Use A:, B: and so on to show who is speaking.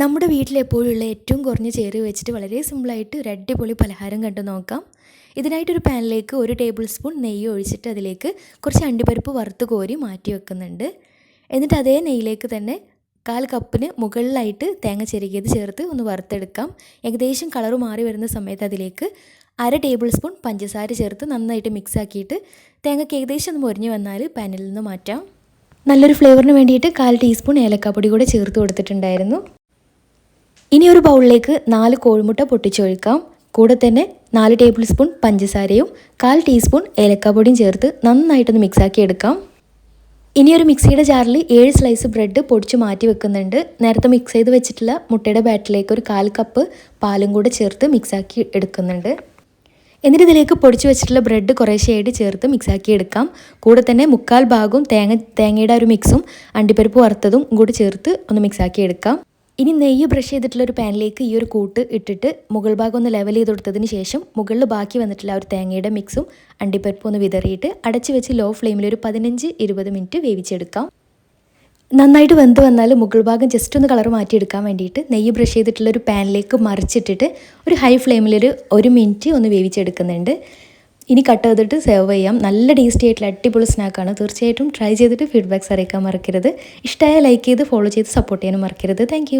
A: നമ്മുടെ വീട്ടിൽ എപ്പോഴുള്ള ഏറ്റവും കുറഞ്ഞ ചേരുവ വെച്ചിട്ട് വളരെ സിമ്പിളായിട്ട് ഒരു അടിപൊളി പലഹാരം കണ്ടു നോക്കാം. ഇതിനായിട്ടൊരു പാനിലേക്ക് ഒരു ടേബിൾ സ്പൂൺ നെയ്യ് ഒഴിച്ചിട്ട് അതിലേക്ക് കുറച്ച് അണ്ടിപ്പരിപ്പ് വറുത്ത് കോരി മാറ്റി വെക്കുന്നുണ്ട്. എന്നിട്ട് അതേ നെയ്യിലേക്ക് തന്നെ കാൽ കപ്പിന് മുകളിലായിട്ട് തേങ്ങ ചെരുകിയത് ചേർത്ത് ഒന്ന് വറുത്തെടുക്കാം. ഏകദേശം കളർ മാറി വരുന്ന സമയത്ത് അതിലേക്ക് അര ടേബിൾ സ്പൂൺ പഞ്ചസാര ചേർത്ത് നന്നായിട്ട് മിക്സ് ആക്കിയിട്ട് തേങ്ങയ്ക്ക് ഏകദേശം ഒന്ന് മുരിഞ്ഞ് വന്നാൽ പാനിൽ നിന്ന് മാറ്റാം. നല്ലൊരു ഫ്ലേവറിന് വേണ്ടിയിട്ട് കാൽ ടീസ്പൂൺ ഏലക്കാപ്പൊടി കൂടെ ചേർത്ത് കൊടുത്തിട്ടുണ്ടായിരുന്നു. ഇനി ഒരു ബൗളിലേക്ക് നാല് കോഴിമുട്ട പൊട്ടിച്ചൊഴിക്കാം. കൂടെ തന്നെ നാല് ടേബിൾ സ്പൂൺ പഞ്ചസാരയും കാൽ ടീസ്പൂൺ ഏലക്കാപ്പൊടിയും ചേർത്ത് നന്നായിട്ടൊന്ന് മിക്സാക്കി എടുക്കാം. ഇനി ഒരു മിക്സിയുടെ ജാറിൽ ഏഴ് സ്ലൈസ് ബ്രെഡ് പൊടിച്ച് മാറ്റി വെക്കുന്നുണ്ട്. നേരത്തെ മിക്സ് ചെയ്ത് വെച്ചിട്ടുള്ള മുട്ടയുടെ ബാറ്റിലേക്ക് ഒരു കാൽ കപ്പ് പാലും കൂടെ ചേർത്ത് മിക്സാക്കി എടുക്കുന്നുണ്ട്. എന്നിട്ട് ഇതിലേക്ക് പൊടിച്ച് വെച്ചിട്ടുള്ള ബ്രെഡ് കുറേശ്ശെയായിട്ട് ചേർത്ത് മിക്സാക്കി എടുക്കാം. കൂടെ തന്നെ മുക്കാൽ ഭാഗവും തേങ്ങ തേങ്ങയുടെ ഒരു മിക്സും അണ്ടിപ്പരിപ്പ് വറുത്തതും കൂടി ചേർത്ത് ഒന്ന് മിക്സാക്കി എടുക്കാം. ഇനി നെയ്യ് ബ്രഷ് ചെയ്തിട്ടുള്ള ഒരു പാനിലേക്ക് ഈ ഒരു കൂട്ട് ഇട്ടിട്ട് മുകൾ ഭാഗം ഒന്ന് ലെവൽ ചെയ്ത് കൊടുത്തതിന് ശേഷം മുകളിൽ ബാക്കി വന്നിട്ടുള്ള ഒരു തേങ്ങയുടെ മിക്സും അണ്ടിപ്പരിപ്പും ഒന്ന് വിതറിയിട്ട് അടച്ച് വെച്ച് ലോ ഫ്ലെയിമിൽ ഒരു പതിനഞ്ച് ഇരുപത് മിനിറ്റ് വേവിച്ചെടുക്കാം. നന്നായിട്ട് വെന്ത് വന്നാൽ മുകൾ ഭാഗം ജസ്റ്റ് ഒന്ന് കളർ മാറ്റിയെടുക്കാൻ വേണ്ടിയിട്ട് നെയ്യ് ബ്രഷ് ചെയ്തിട്ടുള്ള ഒരു പാനിലേക്ക് മറിച്ചിട്ടിട്ട് ഒരു ഹൈ ഫ്ലെയിമിലൊരു ഒരു മിനിറ്റ് ഒന്ന് വേവിച്ചെടുക്കുന്നുണ്ട്. ഇനി കട്ട് ചെയ്തിട്ട് സെർവ് ചെയ്യാം. നല്ല ടേസ്റ്റി ആയിട്ടുള്ള അടിപൊളി സ്നാക്കാണ് തീർച്ചയായിട്ടും ട്രൈ ചെയ്തിട്ട് ഫീഡ്ബാക്ക്സ് അറിയിക്കാൻ മറക്കരുത്. ഇഷ്ടമായ ലൈക്ക് ചെയ്ത് ഫോളോ ചെയ്ത് സപ്പോർട്ട് ചെയ്യാനും മറക്കരുത്. താങ്ക്